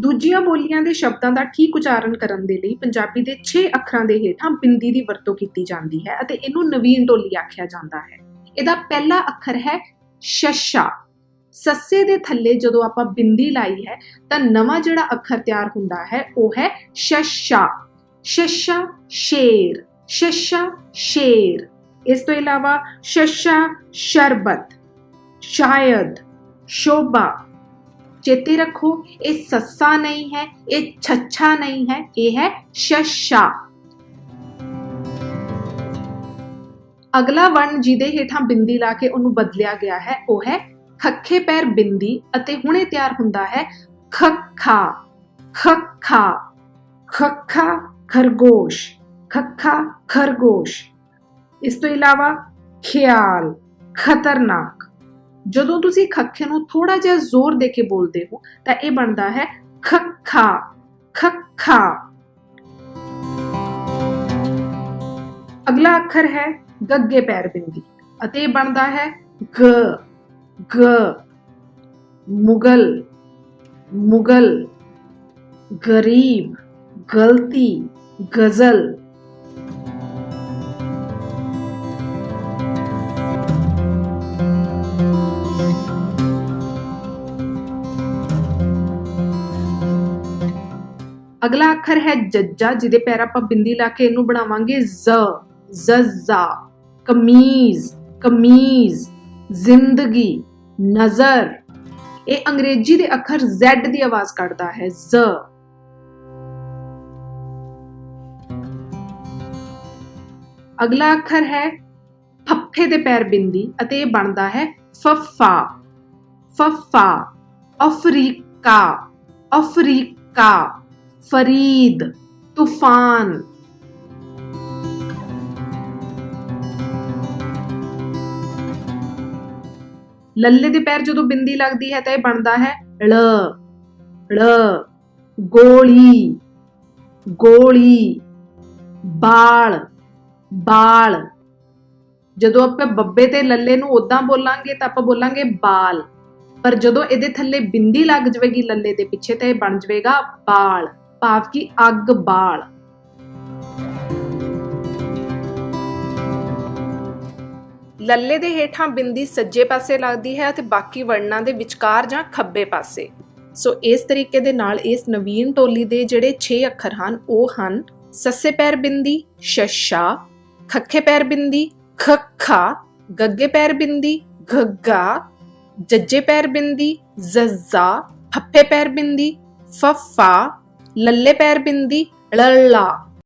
ਦੂਜੀਆਂ ਬੋਲੀਆਂ ਦੇ ਸ਼ਬਦਾਂ ਦਾ ਠੀਕ ਉਚਾਰਨ ਕਰਨ ਦੇ ਲਈ ਪੰਜਾਬੀ ਦੇ 6 ਅੱਖਰਾਂ ਦੇ ਹੇਠਾਂ ਬਿੰਦੀ ਦੀ ਵਰਤੋਂ ਕੀਤੀ ਜਾਂਦੀ ਹੈ ਅਤੇ ਇਹਨੂੰ ਨਵੀਨ ਟੋਲੀ ਆਖਿਆ ਜਾਂਦਾ ਹੈ। ਇਹਦਾ ਪਹਿਲਾ ਅੱਖਰ ਹੈ ਸ਼ਸ਼ਾ। ਸੱਸੇ ਦੇ ਥੱਲੇ ਜਦੋਂ ਆਪਾਂ ਬਿੰਦੀ ਲਾਈ ਹੈ, ਤਾਂ ਨਵਾਂ ਜਿਹੜਾ ਅੱਖਰ ਤਿਆਰ ਹੁੰਦਾ ਹੈ, ਉਹ ਹੈ ਸ਼ਸ਼ਾ। ਸ਼ਸ਼ਾ ਸ਼ੇਰ ਸ਼ਸ਼ਾ ਸ਼ੇਰ। ਇਸ ਤੋਂ ਇਲਾਵਾ ਸ਼ਸ਼ਾ ਸ਼ਰਬਤ, ਸ਼ਾਇਦ, ਸ਼ੋਭਾ। ਚੇਤੇ ਰੱਖੋ, ਇਹ ਸੱਸਾ ਨਹੀਂ ਹੈ, ਇਹ ਛੱਛਾ ਨਹੀਂ ਹੈ, ਇਹ ਹੈ ਸ਼ਸ਼ਾ ਅਗਲਾ ਵਰਣ ਜਿਹਦੇ ਹੇਠਾਂ ਬਿੰਦੀ ਲਾ ਕੇ ਉਹਨੂੰ ਬਦਲਿਆ ਗਿਆ ਹੈ, ਉਹ ਹੈ ਖੱਖੇ ਪੈਰ ਬਿੰਦੀ ਅਤੇ ਹੁਣੇ ਤਿਆਰ ਹੁੰਦਾ ਹੈ ਖੱਖਾ। ਖੱਖਾ ਖੱਖਾ ਖਰਗੋਸ਼ ਖੱਖਾ ਖਰਗੋਸ਼। ਇਸ ਤੋਂ ਇਲਾਵਾ ਖਿਆਲ, ਖਤਰਨਾਕ। ਜਦੋਂ ਤੁਸੀਂ ਖੱਖੇ ਨੂੰ ਥੋੜਾ ਜਿਹਾ ਜ਼ੋਰ ਦੇ ਕੇ ਬੋਲਦੇ ਹੋ, ਤਾਂ ਇਹ ਬਣਦਾ ਹੈ ਖੱਖਾ ਖੱਖਾ। ਅਗਲਾ ਅੱਖਰ ਹੈ ਗੱਗੇ ਪੈਰ ਬਿੰਦੀ ਅਤੇ ਇਹ ਬਣਦਾ ਹੈ ਗ ਗ। ਮੁਗਲ ਮੁਗਲ। ਗਰੀਬ, ਗਲਤੀ, ਗਜ਼ਲ। ਅਗਲਾ ਅੱਖਰ ਹੈ ਜੱਜਾ, ਜਿਹਦੇ ਪੈਰ ਆਪਾਂ ਬਿੰਦੀ ਲਾ ਕੇ ਇਹਨੂੰ ਬਣਾਵਾਂਗੇ ਜ਼, ਜ਼ਜ਼ਾ, ਕਮੀਜ਼ ਕਮੀਜ਼, ਜ਼ਿੰਦਗੀ, ਨਜ਼ਰ। ਇਹ ਅੰਗਰੇਜ਼ੀ ਦੇ ਅੱਖਰ Z ਦੀ ਆਵਾਜ਼ ਕੱਢਦਾ ਹੈ, ਜ਼। ਅਗਲਾ ਅੱਖਰ ਹੈ ਫੱਫੇ ਦੇ ਪੈਰ ਬਿੰਦੀ ਅਤੇ ਇਹ ਬਣਦਾ ਹੈ ਫੱਫਾ। ਫੱਫਾ, ਅਫਰੀਕਾ ਅਫਰੀਕਾ। ਫਰੀਦ, ਤੂਫਾਨ। ਲੱਲੇ ਦੇ ਪੈਰ ਜਦੋਂ ਬਿੰਦੀ ਲੱਗਦੀ ਹੈ ਤਾਂ ਇਹ ਬਣਦਾ ਹੈ ਲ ਲ, ਗੋਲੀ ਗੋਲੀ, ਬਾਲ ਬਾਲ। ਜਦੋਂ ਆਪਾਂ ਬੱਬੇ ਤੇ ਲੱਲੇ ਨੂੰ ਉਦਾਂ ਬੋਲਾਂਗੇ ਤਾਂ ਆਪਾਂ ਬੋਲਾਂਗੇ ਬਾਲ। ਪਰ ਜਦੋਂ ਇਹਦੇ ਥੱਲੇ ਬਿੰਦੀ ਲੱਗ ਜਾਵੇਗੀ ਲੱਲੇ ਦੇ ਪਿੱਛੇ ਤਾਂ ਇਹ ਬਣ ਜਾਵੇਗਾ ਬਾਲ। ਭਾਵ ਕਿ ਅੱਗ ਬਾਲ। ਲੱਲੇ ਦੇ ਹੇਠਾਂ ਬਿੰਦੀ ਸੱਜੇ ਪਾਸੇ ਲੱਗਦੀ ਹੈ ਅਤੇ ਬਾਕੀ ਵਰਣਾਂ ਦੇ ਵਿਚਕਾਰ ਜਾਂ ਖੱਬੇ ਪਾਸੇ। ਸੋ ਇਸ ਤਰੀਕੇ ਦੇ ਨਾਲ ਇਸ ਨਵੀਨ ਟੋਲੀ ਦੇ ਜਿਹੜੇ 6 ਅੱਖਰ ਹਨ, ਉਹ ਹਨ ਸੱਸੇ ਪੈਰ ਬਿੰਦੀ, ਸ਼ਸ਼ਾ, ਖੱਖੇ ਪੈਰ ਬਿੰਦੀ, ਖੱਖਾ, ਗੱਗੇ ਪੈਰ ਬਿੰਦੀ ਗੱਗਾ ਜੱਜੇ ਪੈਰ ਬਿੰਦੀ, ਜ਼ੱਜ਼ਾ, ਫੱਫੇ ਪੈਰ ਬਿੰਦੀ, ਫੱਫਾ ਲੱਲੇ ਪੈਰ ਬਿੰਦੀ ਲੱਲਾ।